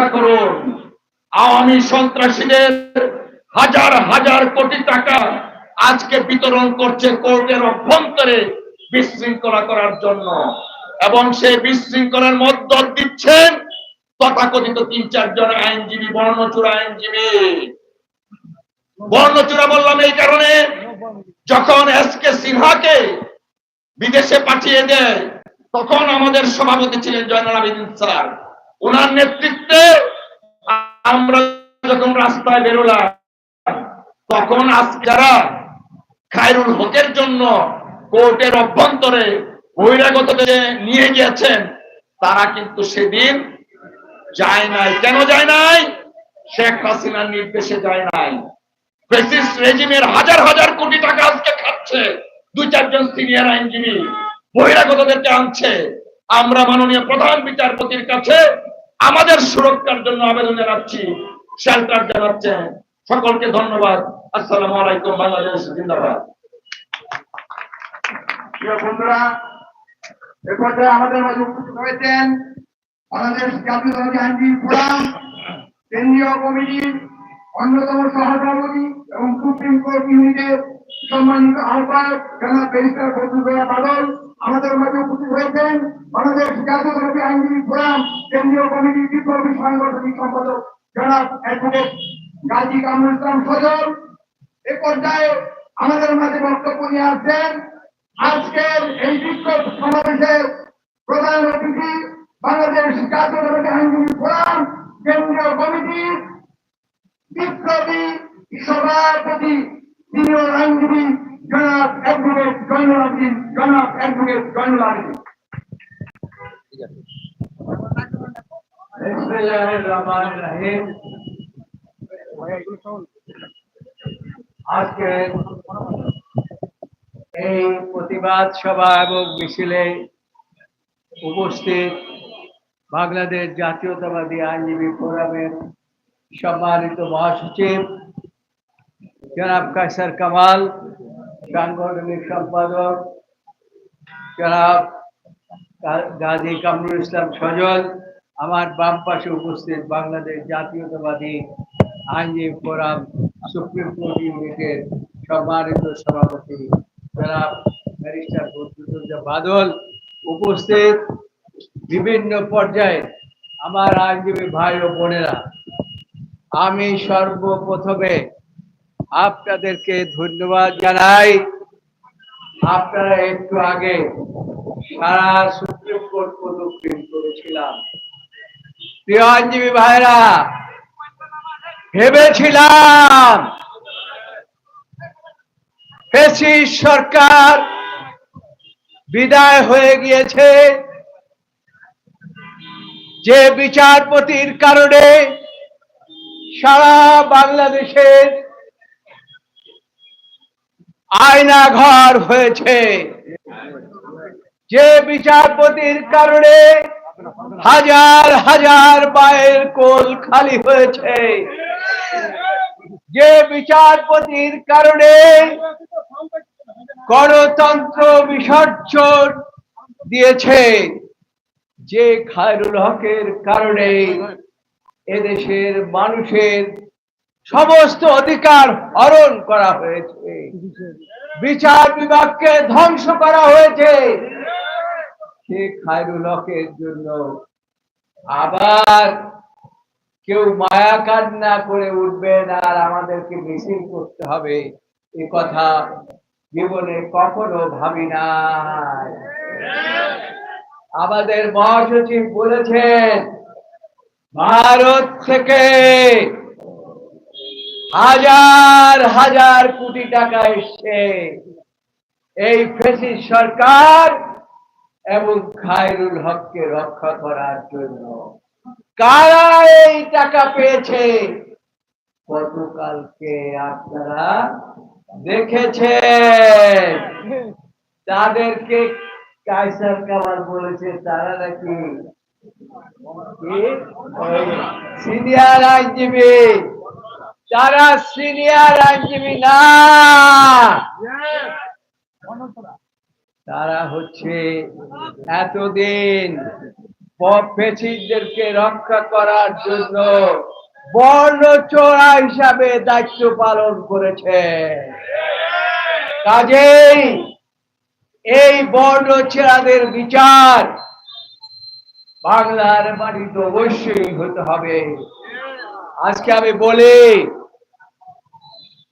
পরীক্ষা করুন আওয়ামী সন্ত্রাসীদের হাজার হাজার কোটি টাকা আজকে বিতরণ করছে কোর্টের অভ্যন্তরে বিশৃঙ্খলা করার জন্য। এবং সেই বিশৃঙ্খলার মধ্য দিচ্ছেন তথাকথিত তিন চারজন আইনজীবী, বর্ণচূড়া আইনজীবী। বর্ণচূড়া বললাম এই কারণে, যখন এস কে সিনহাকে বিদেশে পাঠিয়ে দেয়, তখন আমাদের সভাপতি ছিলেন জয়নাল আবেদিন স্যার। ওনার নেতৃত্বে আমরা যখন রাস্তায় বেরোলাম, তখন আজ যারা খায়রুল হকের জন্য কোর্টের অভ্যন্তরে বহিরাগত নিয়ে গিয়েছেন, তারা কিন্তু সেদিন যায় নাই। কেন যায় নাই? শেখ হাসিনার নির্দেশে যায় নাই। ফেসিস্ট রেজিমের হাজার হাজার কোটি টাকা আজকে খাচ্ছে। দুই, চারজন সিনিয়র আইনজীবী বহিরাগতদেরকে আনছে। আমরা মাননীয় প্রধান বিচারপতির কাছে আমাদের সুরক্ষার জন্য আবেদন জানাচ্ছি শেল্টার জানাচ্ছেন। সকলকে ধন্যবাদ। আসসালামু আলাইকুম, বাংলাদেশ জিন্দাবাদ। আমাদের মাঝে উপস্থিত হয়েছেন বাংলাদেশ জাতীয়তাবাদী আইনজীবী ফোরাম কেন্দ্রীয় কমিটির অন্যতম সহসভাপতি এবং সুপ্রিম কোর্ট ইউনিটের সম্মানিত আহ্বায়ক বাদল। আমাদের মাঝে উপস্থিত হয়েছেন বাংলাদেশ জাতীয়তাবাদী আইনজীবী ফোরাম, কেন্দ্রীয় কমিটির বিপ্লবী সাংগঠনিক সম্পাদক জনাব অ্যাডভোকেট গাজী কামরুল ইসলাম সজল এ পর্যায়ে আমাদের মাঝে বক্তব্য নিয়ে আসছেন আজকের এই বিক্ষোভ সমাবেশের প্রধান অতিথি বাংলাদেশ জাতীয়তাবাদী আইনজীবী ফোরাম, কেন্দ্রীয় কমিটির বিপ্লবী সভাপতি, সিনিয়র আইনজীবী জনাব অ্যাডভোকেট জয়নুল আবেদিন জনাব অ্যাডভোকেট জয়নুল আবেদিন আজকে এই প্রতিবাদ সভা এবং মিছিলে উপস্থিত বাংলাদেশ জাতীয়তাবাদী আইনজীবী ফোরামের সম্মানিত মহাসচিব জনাব কায়সার কামাল সাংগঠনিক সম্পাদক জনাব গাজী কামরুল ইসলাম সজল, আমার বাম পাশে উপস্থিত বাংলাদেশ জাতীয়তাবাদী আইনজীবী ফোরাম সুপ্রিম কোর্ট ইউনিটের সম্মানিত সভাপতি জনাব ব্যারিস্টার বদরুদ্দোজা বাদল উপস্থিত বিভিন্ন পর্যায়ে আমার আইনজীবী ভাই ও বোনেরা। আমি সর্বপ্রথমে আপনাদেরকে ধন্যবাদ জানাই। আপনারা একটু আগে সারা সুপ্রিম কোর্ট প্রদক্ষিণ করেছিলাম। প্রিয় আইনজীবী ভাইরা ভেবেছিলাম সরকার বিদায় হয়ে গিয়েছে। যে বিচারপতির কারণে সারা বাংলাদেশের আয়না ঘর হয়েছে। যে বিচারপতির কারণে হাজার হাজার পায়ের কোল খালি হয়েছে। যে বিচারপতির কারণে গণতন্ত্র বিসর্জন দিয়েছে, যে খায়রুল হকের কারণে এদেশের মানুষের সমস্ত অধিকার হরণ করা হয়েছে। বিচার বিভাগকে ধ্বংস করা হয়েছে। জন্য আবার কেউ মায়া কান্না করে উঠবেন আর আমাদেরকে মিছিল করতে হবে। এ কথা জীবনে কখনো ভাবি না আমাদের মহাসচিব বলেছেন, ভারত থেকে হাজার হাজার কোটি টাকা এসছে। এই ফেসিস সরকার এবং খায়রুল হককে রক্ষা করার জন্য। কারা এই টাকা পেয়েছে? গতকালকে আপনারা দেখেছে তাদেরকে কায়সার কামাল বলেছে, তারা নাকি সিনিয়র আইনজীবী। তারা সিনিয়র আইনজীবী না, তারা হচ্ছে এতদিন পেছিনদেরকে রক্ষা করার জন্য বর্ণ চোরা হিসাবে দায়িত্ব পালন করেছে। কাজেই এই বর্ণ ছেড়াদের বিচার বাংলার বাড়িতে অবশ্যই হতে হবে। আজকে আমি বলি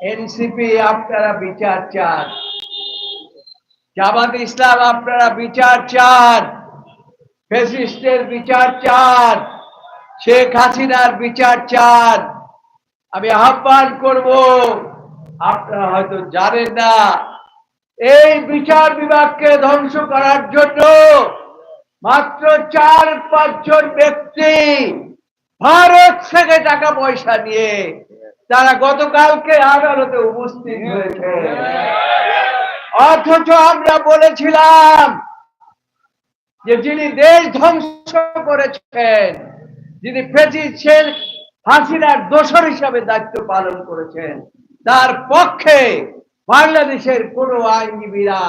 এনসিপি, আপনারা বিচার চান। জামাত ইসলাম, আপনারা বিচার চান। ফেসিস্টের বিচার চান। শেখ হাসিনার বিচার চান। আমি আহ্বান করব, আপনারা হয়তো জানেন না, এই বিচার বিভাগকে ধ্বংস করার জন্য মাত্র চার পাঁচজন ব্যক্তি ভারত থেকে টাকা পয়সা নিয়ে তারা গতকালকে আদালতে উপস্থিত হয়েছে। অথচ আমরা বলেছিলাম যে যিনি দেশ ধ্বংস করেছেন, যিনি প্রেসিডেন্ট হাসিনার দোষর হিসাবে দায়িত্ব পালন করেছেন, তার পক্ষে বাংলাদেশের কোন আইনজীবীরা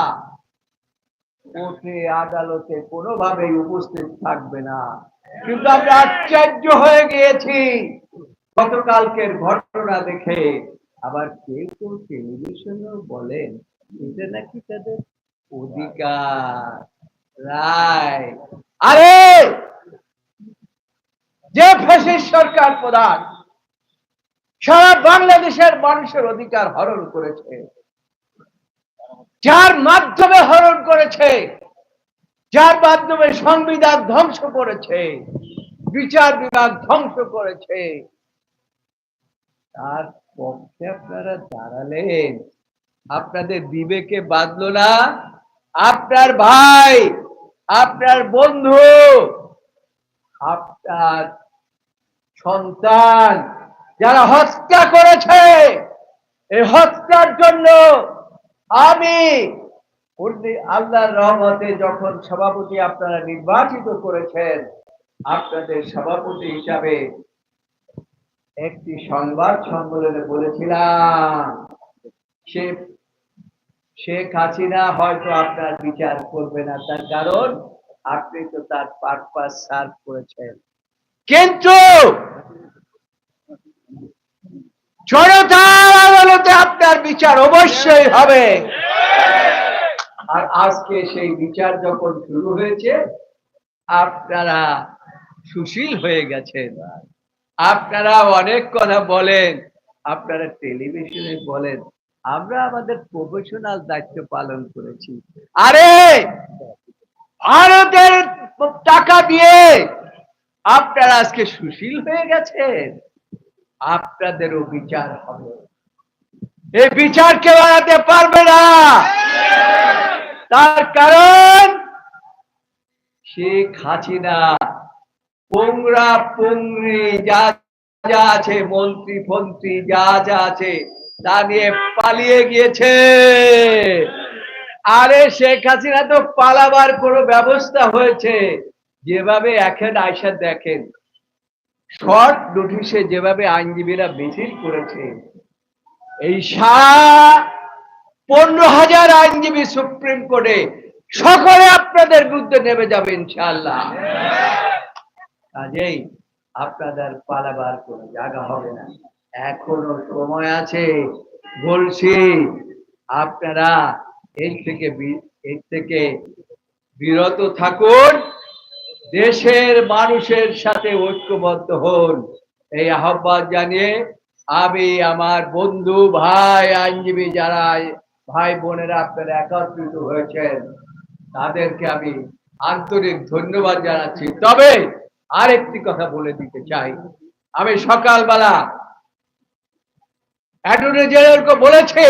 কোর্টে, আদালতে কোনোভাবেই উপস্থিত থাকবে না। কিন্তু আমরা আশ্চর্য হয়ে গিয়েছি গতকালকের ঘটনা দেখে আবার কেউ কেউ টেলিভিশনেও বলেন, এটা নাকি তাদের অধিকার। রায়। আরে! যে ফ্যাসিস্ট সরকার প্রধান, সারা বাংলাদেশের মানুষের অধিকার হরণ করেছে। যার মাধ্যমে হরণ করেছে, যার মাধ্যমে সংবিধান ধ্বংস করেছে, বিচার বিভাগ ধ্বংস করেছে। তার পক্ষে আপনারা দাঁড়ালেন। আপনাদের বিবেকে বাঁধলো না। আপনার ভাই, আপনার বন্ধু, আপনার সন্তান যারা হত্যা করেছে, এই হত্যার জন্য আমি আল্লাহর রহমতে যখন সভাপতি আপনারা নির্বাচিত করেছেন, আপনাদের সভাপতি হিসাবে একটি সংবাদ সম্মেলনে বলেছিলাম, সে শেখ হাসিনা হয়তো আপনার বিচার করবে না, তার কারণ আপনি তো তার পারপাস সার্ভ করেছেন। কিন্তু জনতার আদালতে আপনার বিচার অবশ্যই হবে। আর আজকে সেই বিচার যখন শুরু হয়েছে, আপনারা সুশীল হয়ে গেছেন। আপনারা অনেক কথা বলেন, আপনারা টেলিভিশনে বলেন, আমরা আমাদের প্রফেশনাল দায়িত্ব পালন করেছি। আরে, ভারতের টাকা দিয়ে আপনারা আজকে সুশীল হয়ে গেছেন। আপনাদেরও বিচার হবে। এই বিচার কেউ এড়াতে পারবে না। তার কারণ শেখ হাসিনা। পুংরা পুংরি, যা যা আছে, মন্ত্রী ফন্ত্রী, যা যা আছে, তা নিয়ে পালিয়ে গিয়েছে। আরে শেখ হাসিনা তো পালাবার কোনো ব্যবস্থা হয়েছে। যেভাবে এখন আয়সা দেখেন, শর্ট নোটিশে যেভাবে আইনজীবীরা মিছিল করেছে, এই পনেরো হাজার আইনজীবী সুপ্রিম কোর্টে সকলে আপনাদের বিরুদ্ধে নেমে যাবে ইনশাআল্লাহ। কাজেই আপনাদের পালাবার কোনো জায়গা হবে না। এখনও সময় আছে। বলছি, আপনারা এর থেকে এর থেকে বিরত থাকুন। দেশের মানুষের সাথে ঐক্যবদ্ধ হন। এই আহ্বান জানিয়ে আমি আমার বন্ধু, ভাই, আইনজীবী যারা, ভাই বোনেরা আপনারা একত্রিত হয়েছেন, তাদেরকে আমি আন্তরিক ধন্যবাদ জানাচ্ছি। তবে আরেকটি কথা বলে দিতে চাই। আমি সকালবেলা অ্যাটর্নি জেনারেলকে বলেছে,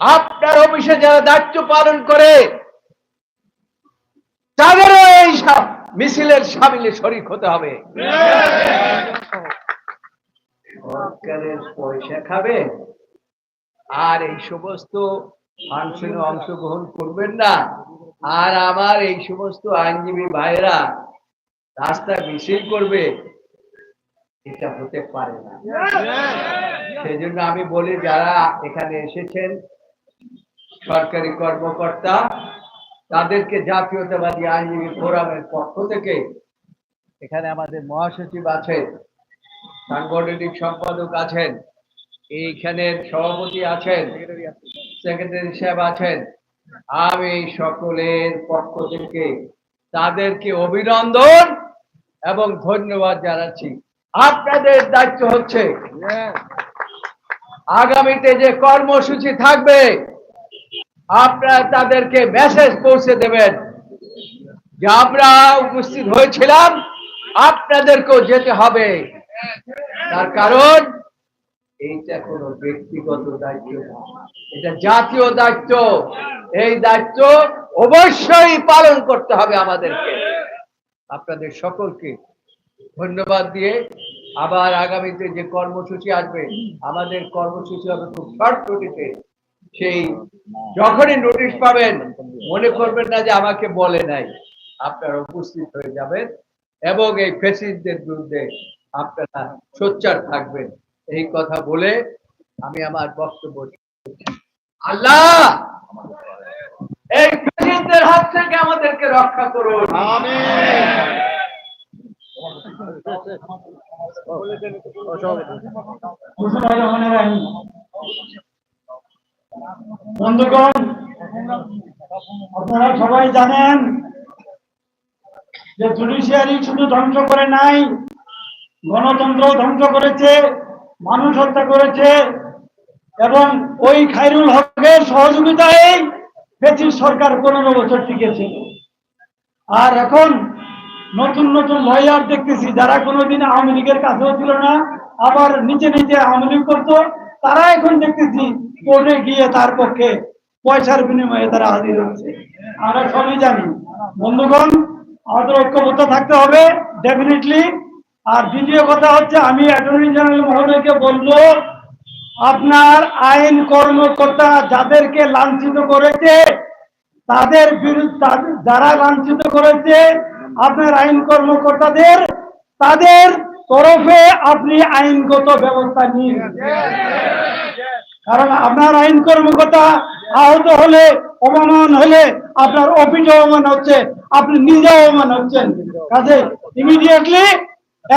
আপনার অফিসে যারা দায়িত্ব পালন করে তাদেরও এই সা- মিছিলের সামিলে শরিক হতে হবে। সরকারের পয়সা খাবে, আর এই সমস্ত ফাংশনে অংশগ্রহণ করবেন না। আর আমার এই সমস্ত আইনজীবী ভাইরা রাস্তায় মিছিল করবে এটা হতে পারে না। সেই জন্য আমি বলি যারা এখানে এসেছেন সরকারি কর্মকর্তা তাদেরকে জাতীয়তাবাদী আইনজীবী ফোরামের পক্ষ থেকে এখানে আমাদের মহাসচিব আছেন সাংগঠনিক সম্পাদক আছেন এইখানের সভাপতি আছেন সেক্রেটারি সাহেব আছেন আমি সকলের পক্ষ থেকে তাদেরকে অভিনন্দন। এবং ধন্যবাদ জানাচ্ছি। আপনাদের দায়িত্ব হচ্ছে আগামীতে যে কর্মসূচি থাকবে, আপনারা তাদেরকে মেসেজ পৌঁছে দেবেন। যে আমরা উপস্থিত হয়েছিলাম, আপনাদেরকেও যেতে হবে। তার কারণ, এইটা কোনো ব্যক্তিগত দায়িত্ব না। এটা জাতীয় দায়িত্ব। এই দায়িত্ব অবশ্যই পালন করতে হবে আমাদেরকে। আপনাদের সকলকে ধন্যবাদ দিয়ে আবার আগামীতে যে কর্মসূচি আসবে, আমাদের কর্মসূচি হবে খুব শর্ট সেই যখনই নোটিশ পাবেন, মনে করবেন না যে আমাকে বলে নাই। আপনারা উপস্থিত হয়ে যাবেন এবং এই ফেসিসদের বিরুদ্ধে আপনারা সোচ্চার থাকবেন। এই কথা বলে আমি আমার বক্তব্য আল্লাহ! ফেসিসদের হাত থেকে আমাদেরকে রক্ষা করুন। বন্ধুগণ, আপনারা সবাই জানেন যে জুডিশিয়ারি শুধু ধ্বংস করে নাই, গণতন্ত্র ধ্বংস করেছে, মানুষ হত্যা করেছে, এবং ওই খাইরুল হকের সহযোগিতায় ব্রিটিশ সরকার পনেরো বছর টিকেছিল। আর এখন নতুন নতুন লয়ার দেখতেছি, যারা কোনোদিন আওয়ামী লীগের কাছেও ছিল না, আবার নিচে নিচে আওয়ামী লীগ করতো, তারা এখন দেখতেছি কোর্টে গিয়ে তার পক্ষে পয়সার বিনিময়ে তারা হাজির হচ্ছে। আমরা সবই জানি, বন্ধুগণ, আমাদের ঐক্যবদ্ধ থাকতে হবে ডেফিনেটলি আর দ্বিতীয় কথা হচ্ছে, আমি অ্যাটর্নি জেনারেল মহোদয়কে বলব আপনার আইন কর্মকর্তা যাদেরকে লাঞ্ছিত করেছে, তাদের বিরুদ্ধে যারা লাঞ্ছিত করেছে, আপনার আইন কর্মকর্তাদের, তাদের তরফে আপনি আইনগত ব্যবস্থা নিন। কারণ আপনার আইন কর্মকর্তা আহত হলে, অপমান হলে আপনার অফিস অপমান হচ্ছে, আপনি নিজে অপমান হচ্ছেন। কাজে ইমিডিয়েটলি